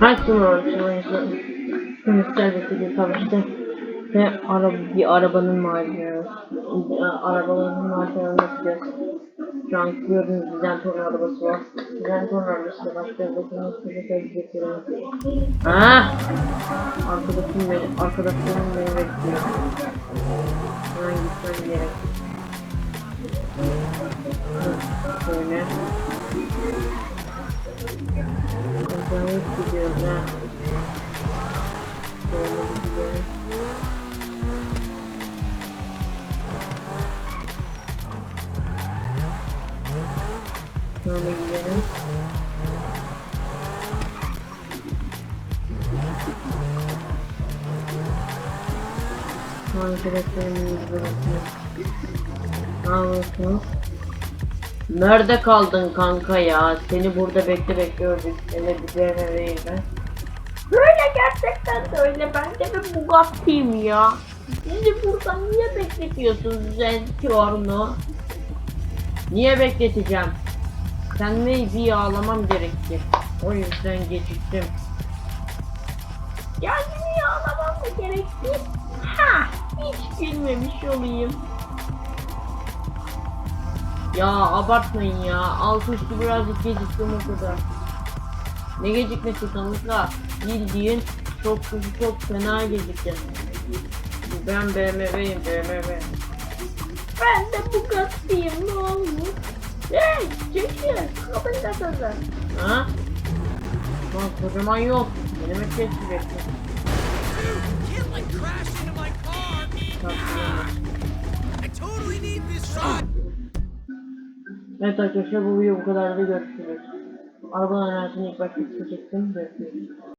Her sınır oyuncusu Sınıflar bir savaştı ve ara, bir arabanın macerası arabaların macerasını yapacağız. Şu an gördüğünüz Zentor'un arabası var. Zentor'un arabası başka bakın size söyleyeceklerim. Ha? Arkadaşım beni, arkadaşlarım beni bekliyor. Hemen gitmem gerek. Şöyle. Acayip gidiyoruz ha. Şöyle gidiyoruz. Şöyle gidelim. Arkadaşlarımın izlemesini. Ne yapıyorsunuz? Nerede kaldın kanka ya? Seni burada bekle bekliyorduk. Bir BMW'yi ben. Böyle gerçekten de öyle. Ben de bir Bugatti'yim ya. Sizi burada niye bekletiyorsunuz Zentorno? Niye bekleteceğim? Sen ne bir ağlamam gerekti. O yüzden geciktim. Kendimi ağlamam mı gerekti? Ha, hiç gülmemiş olayım. Ya abartmayın ya. Alt üstü birazcık geciktim o kadar. Ne gecikmesi kanka? Bildiğin çok çok çok fena geciktim. Ben BMW'yim BMW. Ben de Bugatti'yim ne olmuş? Hey çekil kapını kaçırdı. Ha? Lan kocaman yok. Ne demek geçeceksin? Can't like crash into my car. I totally need this shot. Evet arkadaşlar bu video bu kadar da görüşürüz. Arabanın hayatını ilk başta çektim. Görüşürüz.